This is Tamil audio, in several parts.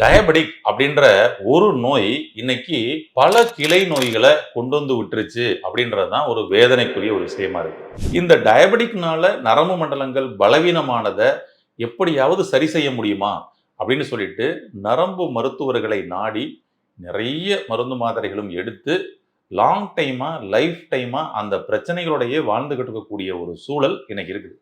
டயபடிக் அப்படின்ற ஒரு நோய் இன்னைக்கு பல கிளை நோய்களை கொண்டு வந்து விட்டுருச்சு அப்படின்றது தான் ஒரு வேதனைக்குரிய ஒரு விஷயமா இருக்கு. இந்த டயபெட்டிக்னால நரம்பு மண்டலங்கள் பலவீனமானதை எப்படியாவது சரி செய்ய முடியுமா அப்படின்னு சொல்லிட்டு நரம்பு மருத்துவர்களை நாடி நிறைய மருந்து மாத்திரைகளும் எடுத்து லாங் டைமாக லைஃப் டைமாக அந்த பிரச்சனைகளோடையே வாழ்ந்துகிட்டு இருக்கக்கூடிய ஒரு சூழல் இன்னைக்கு இருக்குது.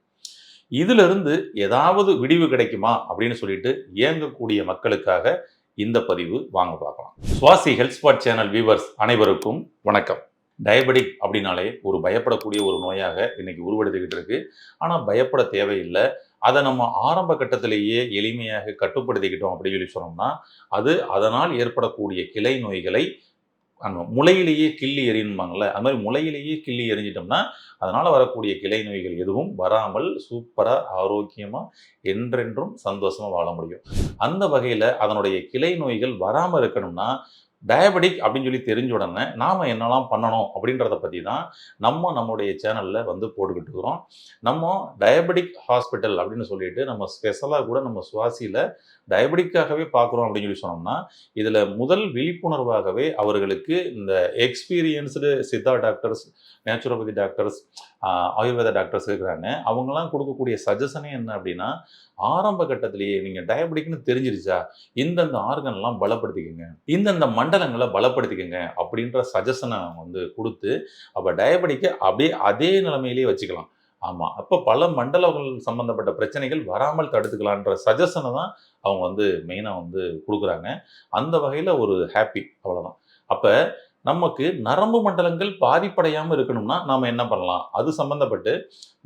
இதிலிருந்து ஏதாவது விடிவு கிடைக்குமா அப்படின்னு சொல்லிட்டு இயங்கக்கூடிய மக்களுக்காக இந்த பதிவு வாங்க பார்க்கலாம். Swasi health spot channel viewers அனைவருக்கும் வணக்கம். டயபெட்டிக் அப்படின்னாலே ஒரு பயப்படக்கூடிய ஒரு நோயாக இன்னைக்கு உருவெடுத்துக்கிட்டு இருக்கு. ஆனால் பயப்பட தேவையில்லை. அதை நம்ம ஆரம்ப கட்டத்திலேயே எளிமையாக கட்டுப்படுத்திக்கிட்டோம் அப்படின்னு சொல்லி சொன்னோம்னா அது அதனால் ஏற்படக்கூடிய கிளை நோய்களை அந்த முளையிலேயே கிள்ளி எறியும்பாங்கல்ல அது மாதிரி முளையிலேயே கிள்ளி எறிஞ்சிட்டோம்னா அதனால் வரக்கூடிய கிளை நோய்கள் எதுவும் வராமல் சூப்பராக ஆரோக்கியமாக என்றென்றும் சந்தோஷமாக வாழ முடியும். அந்த வகையில் அதனுடைய கிளை நோய்கள் வராமல் இருக்கணும்னா டயபெட்டிக் அப்படின்னு சொல்லி தெரிஞ்ச உடனே நாம் என்னெல்லாம் பண்ணணும் அப்படின்றத பற்றி தான் நம்ம நம்முடைய சேனலில் வந்து போட்டுக்கிட்டு இருக்கிறோம். நம்ம டயபெட்டிக் ஹாஸ்பிட்டல் அப்படின்னு சொல்லிட்டு நம்ம ஸ்பெஷலாக கூட நம்ம சுவாசியில் டயபெட்டிக்காகவே பார்க்குறோம் அப்படின்னு சொல்லி சொன்னோம்னா இதில் முதல் விழிப்புணர்வாகவே அவர்களுக்கு இந்த experienced Siddha doctors naturopathy doctors Ayurveda doctors இருக்கிறாங்க. அவங்களாம் கொடுக்கக்கூடிய சஜஷனே என்ன அப்படின்னா ஆரம்ப கட்டத்திலேயே நீங்கள் டயபெட்டிக்னு தெரிஞ்சிருச்சா? இந்தந்த ஆர்கன்லாம் பலப்படுத்திக்கங்க. இந்தந்த மண்டலங்களை பலப்படுத்திக்கங்க அப்படின்ற சஜஷனை வந்து கொடுத்து அப்போ டயபெட்டிக்கை அப்படியே அதே நிலைமையிலேயே வச்சுக்கலாம். ஆமாம் அப்போ பல மண்டலங்கள் சம்மந்தப்பட்ட பிரச்சனைகள் வராமல் தடுத்துக்கலான்ற சஜஷனை தான் அவங்க வந்து மெயினாக வந்து கொடுக்குறாங்க. அந்த வகையில் ஒரு ஹாப்பி அவ்வளோதான் அப்போ நமக்கு நரம்பு மண்டலங்கள் பாதிப்படையாமல் இருக்கணும்னா நாம் என்ன பண்ணலாம்? அது சம்மந்தப்பட்டு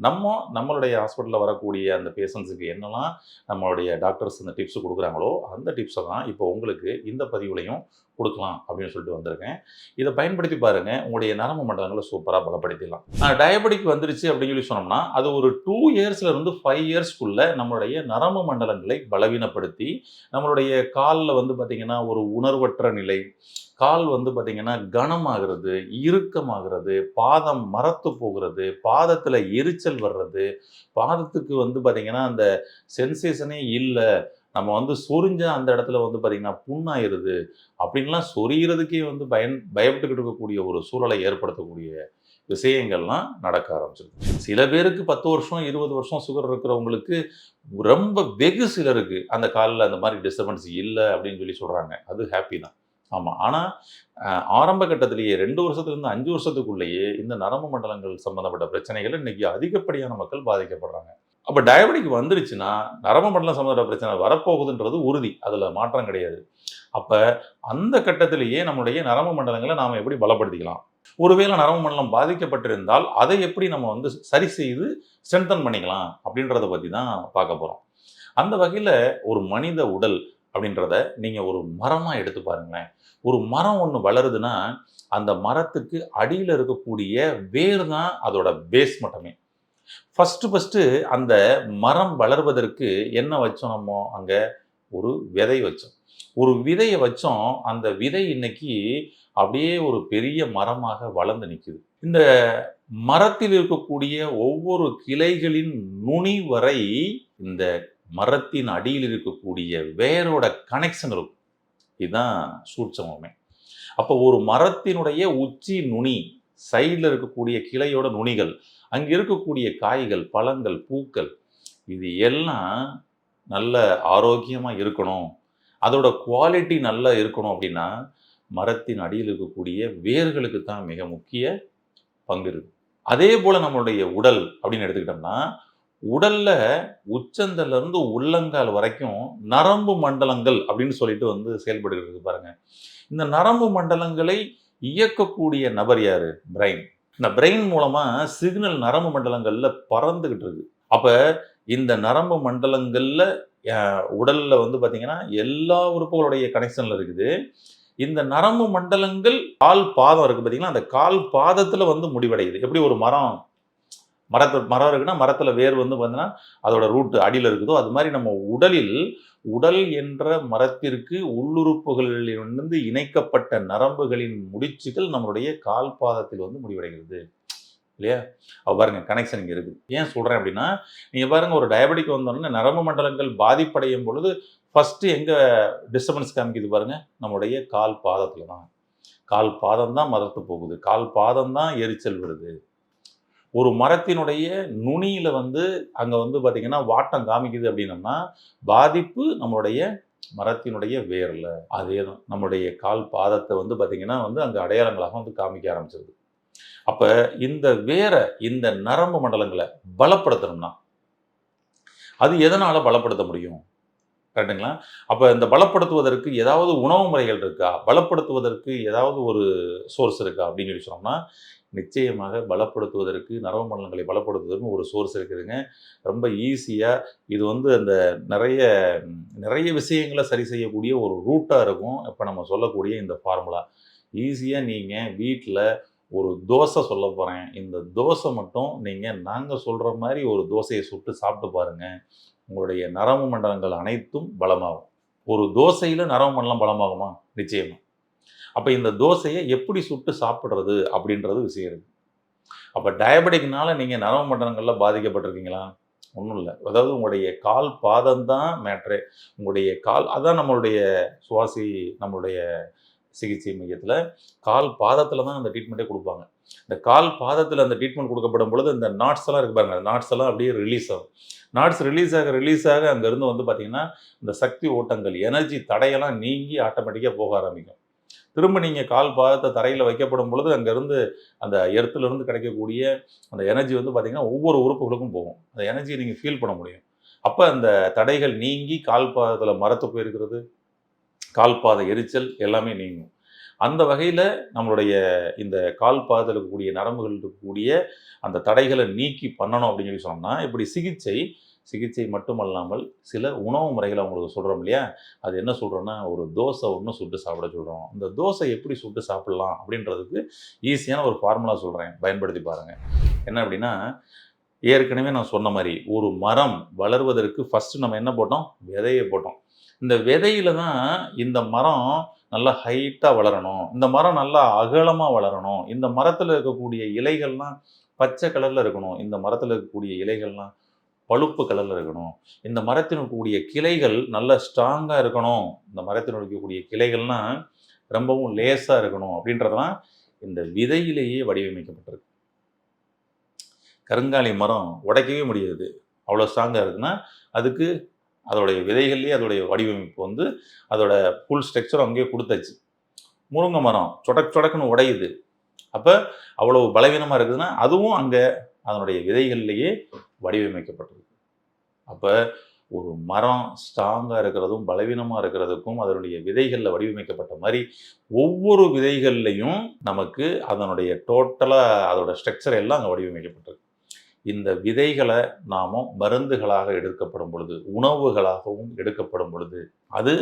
நம்ம நம்மளுடைய ஹாஸ்பிட்டலில் வரக்கூடிய அந்த பேஷண்ட்ஸுக்கு என்னெல்லாம் நம்மளுடைய டாக்டர்ஸ் இந்த டிப்ஸ் கொடுக்குறாங்களோ அந்த டிப்ஸை தான் இப்போ உங்களுக்கு இந்த பதிவுலையும் கொடுக்கலாம் அப்படின்னு சொல்லிட்டு வந்திருக்கேன். இதை பயன்படுத்தி பாருங்கள் உங்களுடைய நரம்பு மண்டலங்களை சூப்பராக பலப்படுத்திடலாம். டயபெட்டிக் வந்துருச்சு அப்படின்னு சொல்லி சொன்னோம்னா அது ஒரு டூ இயர்ஸ்லேருந்து ஃபைவ் இயர்ஸ்க்குள்ளே நம்மளுடைய நரம்பு மண்டலங்களை பலவீனப்படுத்தி நம்மளுடைய காலில் வந்து பார்த்திங்கன்னா ஒரு உணர்வற்ற நிலை கால் வந்து பார்த்திங்கன்னா கனமாகிறது இறுக்கமாகிறது பாதம் மரத்து போகிறது பாதத்தில் எரிச்சல் வர்றது பாதத்துக்கு வந்து பார்த்திங்கன்னா அந்த சென்சேஷனே இல்லை நம்ம வந்து சொரிஞ்ச அந்த இடத்துல வந்து பார்த்தீங்கன்னா புண்ணாயிருது. அப்படின்லாம் சொரியறதுக்கே வந்து பயன் பயப்பட்டுக்கிட்டு இருக்கக்கூடிய ஒரு சூழலை ஏற்படுத்தக்கூடிய விஷயங்கள்லாம் நடக்க ஆரம்பிச்சிருக்கு சில பேருக்கு பத்து வருஷம் இருபது வருஷம் சுகர் இருக்கிறவங்களுக்கு ரொம்ப வெகு சிலருக்கு அந்த காலில் அந்த மாதிரி டிஸ்டர்பன்ஸ் இல்லை அப்படின்னு சொல்லி சொல்கிறாங்க அது ஹாப்பி தான். ஆமாம் ஆனால் ஆரம்ப கட்டத்திலேயே ரெண்டு வருஷத்துலேருந்து அஞ்சு வருஷத்துக்குள்ளேயே இந்த நரம்பு மண்டலங்கள் சம்மந்தப்பட்ட பிரச்சனைகள் இன்றைக்கி அதிகப்படியான மக்கள் பாதிக்கப்படுறாங்க. அப்போ டயபெட்டிக் வந்துருச்சுன்னா நரம்பு மண்டலம் சம்மந்தப்பட்ட பிரச்சனை வரப்போகுதுன்றது உறுதி. அதில் மாற்றம் கிடையாது. அப்போ அந்த கட்டத்திலேயே நம்முடைய நரம்பு மண்டலங்களை நாம் எப்படி பலப்படுத்திக்கலாம்? ஒருவேளை நரம்பு மண்டலம் பாதிக்கப்பட்டிருந்தால் அதை எப்படி நம்ம வந்து சரி செய்து ஸ்ட்ரென்தன் பண்ணிக்கலாம்? அப்படின்றத பற்றி தான் பார்க்க போகிறோம் அந்த வகையில் ஒரு மனித உடல் அப்படின்றத நீங்கள் ஒரு மரமாக எடுத்து பாருங்களேன். ஒரு மரம் ஒன்று வளருதுன்னா அந்த மரத்துக்கு அடியில் இருக்கக்கூடிய வேர் தான் அதோட பேஸ் மட்டுமே. ஃபஸ்ட்டு ஃபஸ்ட்டு அந்த மரம் வளர்வதற்கு என்ன வச்சோம் நம்ம? அங்கே ஒரு விதை வச்சோம். ஒரு விதையை வச்சோம். அந்த விதை இன்னைக்கு அப்படியே ஒரு பெரிய மரமாக வளர்ந்து நிற்குது இந்த மரத்தில் இருக்கக்கூடிய ஒவ்வொரு கிளைகளின் நுனி வரை இந்த மரத்தின் அடியில் இருக்கக்கூடிய வேரோட கனெக்ஷன் இருக்கும். இதுதான் சூட்சமே அப்போ ஒரு மரத்தினுடைய உச்சி நுனி சைடில் இருக்கக்கூடிய கிளையோட நுனிகள் அங்கே இருக்கக்கூடிய காய்கள் பழங்கள் பூக்கள் இது எல்லாம் நல்ல ஆரோக்கியமாக இருக்கணும். அதோட குவாலிட்டி நல்லா இருக்கணும் அப்படின்னா மரத்தின் அடியில் இருக்கக்கூடிய வேர்களுக்கு தான் மிக முக்கிய பங்கு இருக்கு. அதே போல் நம்மளுடைய உடல் அப்படின்னு எடுத்துக்கிட்டோம்னா உடல்ல உச்சந்தல்ல இருந்து உள்ளங்கால் வரைக்கும் நரம்பு மண்டலங்கள் அப்படின்னு சொல்லிட்டு வந்து செயல்படுகிறது பாருங்க. இந்த நரம்பு மண்டலங்களை இயக்கக்கூடிய நபர் யாரு? பிரைன். இந்த பிரெயின் மூலமாக சிக்னல் நரம்பு மண்டலங்களில் பறந்துக்கிட்டு இருக்கு. அப்போ இந்த நரம்பு மண்டலங்களில் உடலில் வந்து பார்த்திங்கன்னா எல்லா உறுப்புகளுடைய கனெக்ஷனில் இருக்குது. இந்த நரம்பு மண்டலங்கள் கால் பாதம் இருக்குது பாத்தீங்கன்னா அந்த கால் பாதத்தில் வந்து முடிவடையுது. எப்படி ஒரு மரம் மரத்து மரம் இருக்குன்னா மரத்தில் வேர் வந்து பார்த்தீங்கன்னா அதோட ரூட் அடியில் இருக்குதோ அது மாதிரி நம்ம உடலில் உடல் என்ற மரத்திற்கு உள்ளுறுப்புகளிலிருந்து இணைக்கப்பட்ட நரம்புகளின் முடிச்சுகள் நம்மளுடைய கால் பாதத்தில் வந்து முடிவடைகிறது. இல்லையா? பாருங்க கனெக்ஷன் இங்கே இருக்குது. ஏன் சொல்கிறேன் அப்படின்னா நீங்கள் பாருங்கள் ஒரு டயபெட்டிக் வந்தோடனே நரம்பு மண்டலங்கள் பாதிப்படையும் பொழுது ஃபஸ்ட்டு எங்கே டிஸ்டர்பன்ஸ் காமிக்குது பாருங்கள் நம்முடைய கால் பாதத்தில் தான். கால் பாதம் தான் மரத்து போகுது. கால் பாதம் தான் எரிச்சல் வருது. ஒரு மரத்தினுடைய நுனியில் வந்து அங்கே வந்து பார்த்திங்கன்னா வாட்டம் காமிக்குது அப்படின்னம்னா பாதிப்பு நம்மளுடைய மரத்தினுடைய வேரில். அதே தான் நம்மளுடைய கால் பாதத்தை வந்து பார்த்திங்கன்னா வந்து அங்கே அடையாளங்களாக வந்து காமிக்க ஆரம்பிச்சிருது. அப்போ இந்த வேரை இந்த நரம்பு மண்டலங்களை பலப்படுத்தணும்னா அது எதனால் பலப்படுத்த முடியும்? கரெக்டுங்களா? அப்போ இந்த பலப்படுத்துவதற்கு ஏதாவது உணவு முறைகள் இருக்கா? பலப்படுத்துவதற்கு ஏதாவது ஒரு சோர்ஸ் இருக்கா? அப்படின்னு சொல்லி சொன்னோம்னா நிச்சயமாக பலப்படுத்துவதற்கு நரம்பு மண்டலங்களை பலப்படுத்துவதற்கு ஒரு சோர்ஸ் இருக்குதுங்க. ரொம்ப ஈஸியாக இது வந்து அந்த நிறைய நிறைய விஷயங்களை சரி செய்யக்கூடிய ஒரு ரூட்டாக இருக்கும். இப்போ நம்ம சொல்லக்கூடிய இந்த ஃபார்முலா ஈஸியாக நீங்கள் வீட்டில் ஒரு தோசை சொல்ல போகிறேன் இந்த தோசை மட்டும் நீங்கள் நாங்கள் சொல்கிற மாதிரி ஒரு தோசையை சுட்டு சாப்பிட்டு பாருங்கள் உங்களுடைய நரம்பு மண்டலங்கள் அனைத்தும் பலமாகும். ஒரு தோசையில் நரம்பு மண்டலம் பலமாகுமா? நிச்சயமாக அப்போ இந்த தோசையை எப்படி சுட்டு சாப்பிட்றது அப்படின்றது விஷயம் இருக்குது அப்போ டயபெட்டிக்னால நீங்கள் நரம்பு மண்டலங்களில் பாதிக்கப்பட்டிருக்கீங்களா? ஒன்றும் இல்லை. அதாவது உங்களுடைய கால் பாதம் தான் மேட்ரு உங்களுடைய கால் அதான் நம்மளுடைய சுவாசி நம்மளுடைய சிகிச்சை மையத்தில் கால் பாதத்தில் தான் அந்த ட்ரீட்மெண்ட்டே கொடுப்பாங்க. இந்த கால் பாதத்தில் அந்த ட்ரீட்மெண்ட் கொடுக்கப்படும் பொழுது இந்த நாட்ஸ் எல்லாம் இருக்கு பாருங்க. நாட்ஸ் எல்லாம் அப்படியே ரிலீஸ் ஆகும். நாட்ஸ் ரிலீஸ் ஆக ரிலீஸ் ஆக அங்கேருந்து வந்து பார்த்திங்கன்னா இந்த சக்தி ஓட்டங்கள் எனர்ஜி தடையெல்லாம் நீங்கி ஆட்டோமேட்டிக்காக போக ஆரம்பிக்கும். திரும்ப நீங்கள் கால் பாதத்தை தரையில் வைக்கப்படும் பொழுது அங்கேருந்து அந்த எர்த்துலேருந்து கிடைக்கக்கூடிய அந்த எனர்ஜி வந்து பார்த்திங்கன்னா ஒவ்வொரு உறுப்புகளுக்கும் போகும். அந்த எனர்ஜியை நீங்கள் ஃபீல் பண்ண முடியும். அப்போ அந்த தடைகள் நீங்கி கால் பாதத்தில் மரத்து போயிருக்கிறது கால் பாத எரிச்சல் எல்லாமே நீங்கும். அந்த வகையில் நம்மளுடைய இந்த கால் பாதத்தில் இருக்கக்கூடிய நரம்புகள் இருக்கக்கூடிய அந்த தடைகளை நீக்கி பண்ணணும் அப்படின்னு சொல்லி சொன்னோம்னா இப்படி சிகிச்சை சிகிச்சை மட்டுமல்லாமல் சில உணவு முறைகளை அவங்களுக்கு சொல்கிறோம் இல்லையா? அது என்ன சொல்கிறோன்னா ஒரு தோசை ஒன்று சுட்டு சாப்பிட சொல்கிறோம் இந்த தோசை எப்படி சுட்டு சாப்பிட்லாம் அப்படின்றதுக்கு ஈஸியான ஒரு ஃபார்முலா சொல்கிறேன் பயன்படுத்தி பாருங்கள் என்ன அப்படின்னா ஏற்கனவே நான் சொன்ன மாதிரி ஒரு மரம் வளர்வதற்கு ஃபஸ்ட்டு நம்ம என்ன போட்டோம்? விதையை போட்டோம். இந்த விதையில தான் இந்த மரம் நல்லா ஹைட்டாக வளரணும். இந்த மரம் நல்லா அகலமாக வளரணும். இந்த மரத்தில் இருக்கக்கூடிய இலைகள்லாம் பச்சை கலரில் இருக்கணும். இந்த மரத்தில் இருக்கக்கூடிய இலைகள்லாம் பழுப்பு கலரில் இருக்கணும். இந்த மரத்தினுடைய இருக்கக்கூடிய கிளைகள் நல்ல ஸ்ட்ராங்காக இருக்கணும். இந்த மரத்தினுடைய கிளைகள்னா ரொம்பவும் லேசாக இருக்கணும் அப்படின்றதெல்லாம் இந்த விதையிலேயே வடிவமைக்கப்பட்டிருக்கு. கருங்காலி மரம் உடைக்கவே முடியாது. அவ்வளோ ஸ்ட்ராங்காக இருக்குன்னா அதுக்கு அதோடைய விதைகள்லேயே அதோடைய வடிவமைப்பு வந்து அதோட ஃபுல் ஸ்ட்ரக்சர் அங்கேயே கொடுத்தாச்சு. முருங்கை மரம் சொடக் சொடக்குன்னு உடையுது. அப்போ அவ்வளோ பலவீனமாக இருக்குதுன்னா அதுவும் அங்கே அதனுடைய விதைகள்லேயே வடிவமைக்கப்பட்டிருக்கு அப்போ ஒரு மரம் ஸ்ட்ராங்காக இருக்கிறதும் பலவீனமாக இருக்கிறதுக்கும் அதனுடைய விதைகளில் வடிவமைக்கப்பட்ட மாதிரி ஒவ்வொரு விதைகள்லையும் நமக்கு அதனுடைய டோட்டலாக அதோட ஸ்ட்ரக்சர் எல்லாம் அங்கே வடிவமைக்கப்பட்டிருக்கு இந்த விதைகளை நாம மருந்துகளாக எடுக்கப்படும் பொழுது உணவுகளாகவும் எடுக்கப்படும் பொழுது அது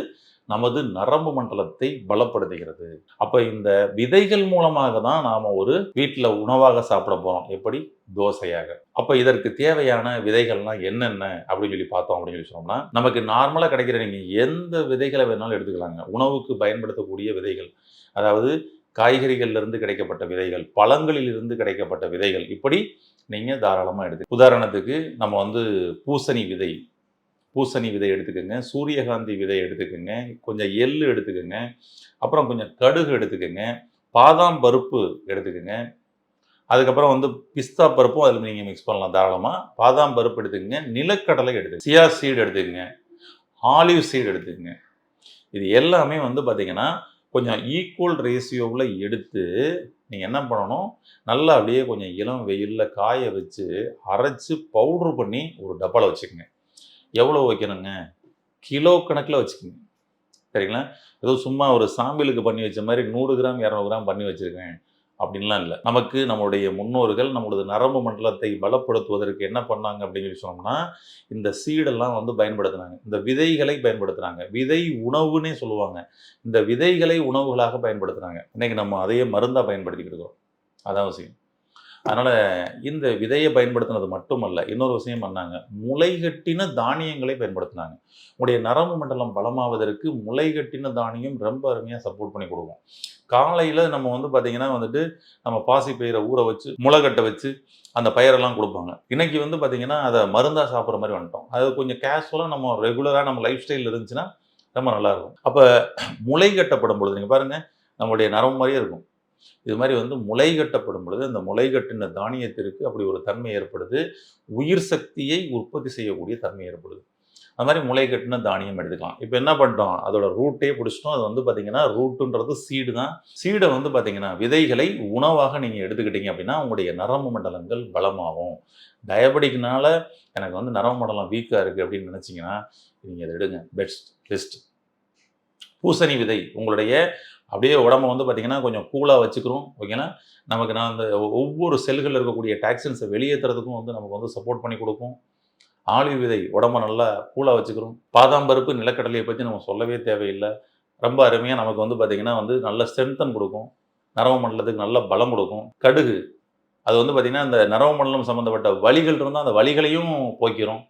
நமது நரம்பு மண்டலத்தை பலப்படுத்துகிறது. அப்ப இந்த விதைகள் மூலமாக தான் நாம ஒரு வீட்டில் உணவாக சாப்பிட போறோம். எப்படி? தோசையாக. அப்ப இதற்கு தேவையான விதைகள்லாம் என்னென்ன அப்படின்னு சொல்லி பார்த்தோம் அப்படின்னு சொல்லி சொன்னோம்னா நமக்கு நார்மலாக கிடைக்கிற நீங்க எந்த விதைகளை வேணாலும் எடுத்துக்கலாங்க. உணவுக்கு பயன்படுத்தக்கூடிய விதைகள். அதாவது காய்கறிகள்லேருந்து கிடைக்கப்பட்ட விதைகள் பழங்களிலிருந்து கிடைக்கப்பட்ட விதைகள். இப்படி நீங்கள் தாராளமாக எடுத்து உதாரணத்துக்கு நம்ம வந்து பூசணி விதை பூசணி விதை எடுத்துக்கோங்க சூரியகாந்தி விதை எடுத்துக்கோங்க கொஞ்சம் எள்ளு எடுத்துக்கோங்க அப்புறம் கொஞ்சம் கடுகு எடுத்துக்கோங்க பாதாம் பருப்பு எடுத்துக்கோங்க. அதுக்கப்புறம் வந்து பிஸ்தா பருப்பும் அதில் நீங்கள் மிக்ஸ் பண்ணலாம் தாராளமாக பாதாம் பருப்பு எடுத்துக்கோங்க நிலக்கடலை எடுத்துங்க சியா சீடு எடுத்துக்கோங்க ஆலிவ் சீடு எடுத்துக்கோங்க. இது எல்லாமே வந்து பார்த்திங்கன்னா கொஞ்சம் ஈக்குவல் ரேஷியோவில் எடுத்து நீங்கள் என்ன பண்ணணும் நல்லா அப்படியே கொஞ்சம் இளம் வெயிலில் காய வச்சு அரைச்சி பவுட்ரு பண்ணி ஒரு டப்பாவில் வச்சுக்கோங்க. எவ்வளோ வைக்கணுங்க? கிலோ கணக்கில் வச்சுக்கோங்க. சரிங்களா? ஏதோ சும்மா ஒரு சாம்பிளுக்கு பண்ணி வச்ச மாதிரி நூறு கிராம் இரநூறு கிராம் பண்ணி வச்சுருக்கேன். அப்படின்லாம் இல்லை. நமக்கு நம்மளுடைய முன்னோர்கள் நம்மளது நரம்பு மண்டலத்தை பலப்படுத்துவதற்கு என்ன பண்ணாங்க அப்படின்னு சொல்லி சொன்னோம்னா இந்த சீடெல்லாம் வந்து பயன்படுத்தினாங்க. இந்த விதைகளை பயன்படுத்துகிறாங்க விதை உணவுன்னே சொல்லுவாங்க. இந்த விதைகளை உணவுகளாக பயன்படுத்துகிறாங்க இன்னைக்கு நம்ம அதையே மருந்தாக பயன்படுத்திக்கிட்டு இருக்கோம். அதான் அவசியம் அதனால் இந்த விதையை பயன்படுத்தினது மட்டுமல்ல இன்னொரு விஷயம் பண்ணாங்க. முளைகட்டின தானியங்களை பயன்படுத்தினாங்க. உடைய நரம்பு மண்டலம் பலமாவதற்கு முளைகட்டின தானியம் ரொம்ப அருமையாக சப்போர்ட் பண்ணி கொடுக்கும். காலையில் நம்ம வந்து பார்த்திங்கன்னா வந்துட்டு நம்ம பாசி பயிரை ஊற வச்சு முளைகட்டை வச்சு அந்த பயிரெல்லாம் கொடுப்பாங்க. இன்றைக்கி வந்து பார்த்திங்கன்னா அதை மருந்தாக சாப்பிட்ற மாதிரி வந்துட்டோம். அது கொஞ்சம் கேஷுவலாக நம்ம ரெகுலராக நம்ம லைஃப் ஸ்டைல் இருந்துச்சுன்னா ரொம்ப நல்லா இருக்கும். அப்போ முளை கட்டப்படும் பொழுது நீங்கள் பாருங்கள் நம்மளுடைய நரம்பு மாதிரியே இருக்கும். இது மாதிரி வந்து முளை கட்டப்படும் பொழுது அந்த முளை கட்டின தானியத்திற்கு அப்படி ஒரு தன்மை ஏற்படுது. உயிர் சக்தியை உற்பத்தி செய்யக்கூடிய தன்மை ஏற்படுது. அது மாதிரி முளை கட்டின தானியம் எடுத்துக்கலாம். இப்போ என்ன பண்ணிட்டோம்? அதோட ரூட்டே பிடிச்சிட்டோம். அது வந்து பார்த்தீங்கன்னா ரூட்டுன்றது சீடு தான். சீடை வந்து பார்த்தீங்கன்னா விதைகளை உணவாக நீங்கள் எடுத்துக்கிட்டீங்க அப்படின்னா உங்களுடைய நரம்பு மண்டலங்கள் பலமாகும். டயபெட்டிக்னால எனக்கு வந்து நரம்பு மண்டலம் வீக்காக இருக்குது அப்படின்னு நினச்சிங்கன்னா நீங்கள் அதை எடுங்க. பெஸ்ட் பெஸ்ட் பூசணி விதை உங்களுடைய அப்படியே உடம்ப வந்து பார்த்தீங்கன்னா கொஞ்சம் கூலாக வச்சுக்கிறோம். ஓகேனா நமக்கு நான் அந்த ஒவ்வொரு செல்களில் இருக்கக்கூடிய டாக்ஸின்ஸை வெளியேற்றுறதுக்கும் வந்து நமக்கு வந்து சப்போர்ட் பண்ணி கொடுக்கும். ஆலிவ் விதை உடம்ப நல்லா கூலாக வச்சுக்கிறோம். பாதாம் பருப்பு நிலக்கடலையை பற்றி நம்ம சொல்லவே தேவையில்லை. ரொம்ப அருமையாக நமக்கு வந்து பார்த்திங்கன்னா வந்து நல்ல ஸ்ட்ரென்த்தன் கொடுக்கும். நரம்பு மண்டலத்துக்கு நல்ல பலம் கொடுக்கும். கடுகு அது வந்து பார்த்திங்கன்னா இந்த நரம்பு மண்டலம் சம்மந்தப்பட்ட வலிகள் இருந்தால் அந்த வலிகளையும் போக்கிறோம்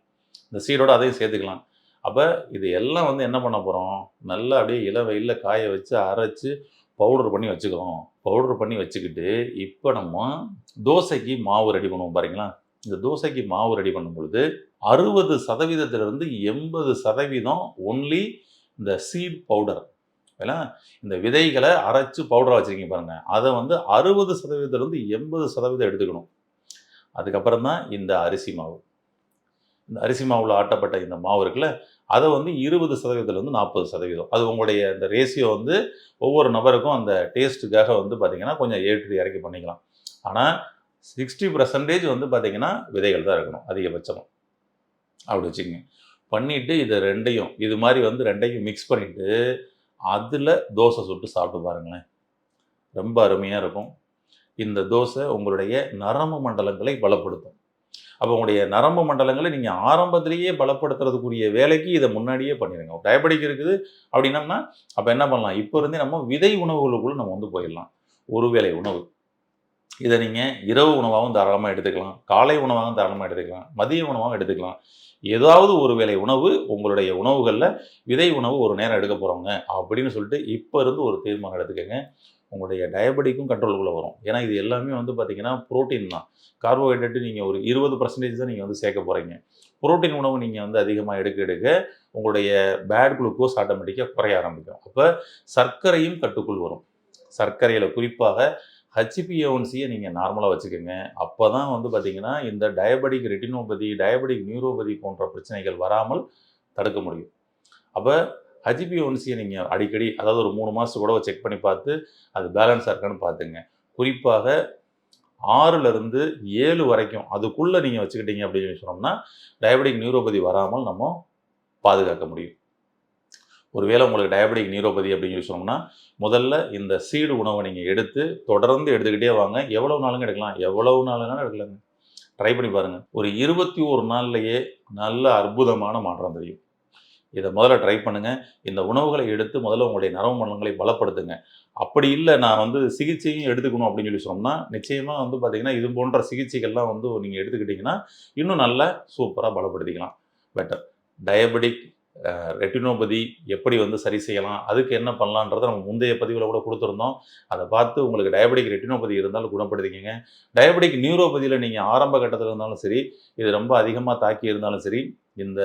இந்த சீடோடு அதையும் சேர்த்துக்கலாம். அப்போ இது எல்லாம் வந்து என்ன பண்ண போகிறோம் நல்லா அப்படியே இள வெயிலில் காய வச்சு அரைச்சி பவுடர் பண்ணி வச்சுக்கிறோம். பவுடர் பண்ணி வச்சுக்கிட்டு இப்போ நம்ம தோசைக்கு மாவு ரெடி பண்ணுவோம் பாருங்களா? இந்த தோசைக்கு மாவு ரெடி பண்ணும் பொழுது அறுபது சதவீதத்திலிருந்து எண்பது சதவீதம் ஒன்லி இந்த சீட் பவுடர் ஏன்னா இந்த விதைகளை அரைச்சு பவுடராக வச்சுருக்கீங்க பாருங்கள் அதை வந்து அறுபது சதவீதத்திலிருந்து எண்பது சதவீதம் எடுத்துக்கணும். அதுக்கப்புறம் தான் இந்த அரிசி மாவு. இந்த அரிசி மாவில் ஆட்டப்பட்ட இந்த மாவு இருக்குல்ல அதை வந்து இருபது சதவீதத்துலேருந்து நாற்பது சதவீதம். அது உங்களுடைய இந்த ரேஷியோ வந்து ஒவ்வொரு நபருக்கும் அந்த டேஸ்ட்டுக்காக வந்து பார்த்திங்கன்னா கொஞ்சம் ஏற்றி இறக்கி பண்ணிக்கலாம். ஆனால் சிக்ஸ்டி பர்சன்டேஜ் வந்து பார்த்திங்கன்னா விதைகள் தான் இருக்கணும் அதிகபட்சமாக அப்படி வச்சுக்கோங்க. பண்ணிவிட்டு இதை ரெண்டையும் இது மாதிரி வந்து ரெண்டையும் மிக்ஸ் பண்ணிவிட்டு அதில் தோசை சுட்டு சாப்பிட்டு பாருங்களேன். ரொம்ப அருமையாக இருக்கும். இந்த தோசை உங்களுடைய நரம்பு மண்டலங்களை பலப்படுத்தும். அப்போ உங்களுடைய நரம்பு மண்டலங்களை நீங்கள் ஆரம்பத்திலேயே பலப்படுத்துறதுக்குரிய வேலைக்கு இதை முன்னாடியே பண்ணிடுங்க டயபெட்டிக் இருக்குது அப்படின்னம்னா அப்போ என்ன பண்ணலாம்? இப்போ இருந்தே நம்ம விதை உணவுகளுக்குள்ள நம்ம வந்து போயிடலாம். ஒரு வேலை உணவு. இதை நீங்கள் இரவு உணவாகவும் தாராளமாக எடுத்துக்கலாம். காலை உணவாகவும் தாராளமாக எடுத்துக்கலாம். மதிய உணவாகவும் எடுத்துக்கலாம். ஏதாவது ஒரு வேளை உணவு உங்களுடைய உணவுகளில் விதை உணவு ஒரு நேரம் எடுக்க போகிறவங்க அப்படின்னு சொல்லிட்டு இப்போ இருந்து ஒரு தீர்மானம் எடுத்துக்கோங்க. உங்களுடைய டயபெட்டிக்கும் கண்ட்ரோலுக்குள்ளே வரும். ஏன்னா இது எல்லாமே வந்து பார்த்தீங்கன்னா புரோட்டீன் தான். கார்போஹைட்ரேட்டு நீங்கள் ஒரு இருபது பர்சன்டேஜ் தான் நீங்கள் வந்து சேர்க்க போகிறீங்க புரோட்டீன் உணவு நீங்கள் வந்து அதிகமாக எடுக்க எடுக்க உங்களுடைய பேட் குளுக்கோஸ் ஆட்டோமேட்டிக்காக குறைய ஆரம்பிக்கும். அப்போ சர்க்கரையும் கட்டுக்குள் வரும். சர்க்கரையில் குறிப்பாக ஹச்சிபிஏஒன்சியை நீங்கள் நார்மலாக வச்சுக்கோங்க. அப்போ தான் வந்து பார்த்தீங்கன்னா இந்த டயபெட்டிக் ரெட்டினோபதி டயபெட்டிக் நியூரோபதி போன்ற பிரச்சனைகள் வராமல் தடுக்க முடியும். அப்போ ஹச்சிபிஏஒன்சியை நீங்கள் அடிக்கடி அதாவது ஒரு மூணு மாதத்து கூட செக் பண்ணி பார்த்து அது பேலன்ஸாக இருக்கான்னு பார்த்துங்க. குறிப்பாக ஆறுலேருந்து ஏழு வரைக்கும் அதுக்குள்ளே நீங்கள் வச்சுக்கிட்டீங்க அப்படின்னு சொன்னோம்னா டயபெட்டிக் நியூரோபதி வராமல் நம்ம பாதுகாக்க முடியும். ஒருவேளை உங்களுக்கு டயபெட்டிக் நியூரோபதி அப்படின்னு சொல்லி சொன்னோம்னா முதல்ல இந்த சீடு உணவை நீங்கள் எடுத்து தொடர்ந்து எடுத்துக்கிட்டே வாங்க. எவ்வளவு நாளுங்க எடுக்கலாம்? எவ்வளவு நாளுனாலும் எடுக்கலாங்க. ட்ரை பண்ணி பாருங்கள் ஒரு இருபத்தி ஒரு நாள்லையே நல்ல அற்புதமான மாற்றம் தெரியும். இதை முதல்ல ட்ரை பண்ணுங்கள் இந்த உணவுகளை எடுத்து முதல்ல உங்களுடைய நரம்பு மண்டலங்களை பலப்படுத்துங்க. அப்படி இல்லை நான் வந்து சிகிச்சையும் எடுத்துக்கணும் அப்படின்னு சொல்லி சொன்னோம்னா நிச்சயமாக வந்து பார்த்தீங்கன்னா இது போன்ற சிகிச்சைகள்லாம் வந்து நீங்கள் எடுத்துக்கிட்டிங்கன்னா இன்னும் நல்லா சூப்பராக பலப்படுத்திக்கலாம். பெட்டர் டயபெட்டிக் ரெட்டினோபதி எப்படி வந்து சரி செய்யலாம் அதுக்கு என்ன பண்ணலான்றதை நம்ம முந்தைய பதிவில் கூட கொடுத்துருந்தோம். அதை பார்த்து உங்களுக்கு டயபெட்டிக் ரெட்டினோபதி இருந்தாலும் குணப்படுத்திக்கங்க. டயபெட்டிக் நியூரோபதியில் நீங்கள் ஆரம்ப கட்டத்தில் இருந்தாலும் சரி இது ரொம்ப அதிகமாக தாக்கி இருந்தாலும் சரி இந்த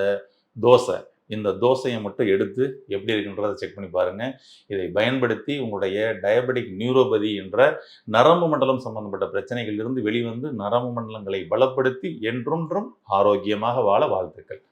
தோசை இந்த தோசையை மட்டும் எடுத்து எப்படி இருக்குன்றதை செக் பண்ணி பாருங்கள் இதை பயன்படுத்தி உங்களுடைய டயபெட்டிக் நியூரோபதி என்ற நரம்பு மண்டலம் சம்பந்தப்பட்ட பிரச்சனைகளிலிருந்து வெளிவந்து நரம்பு மண்டலங்களை பலப்படுத்தி என்றொன்றும் ஆரோக்கியமாக வாழ வாழ்த்துக்கள்.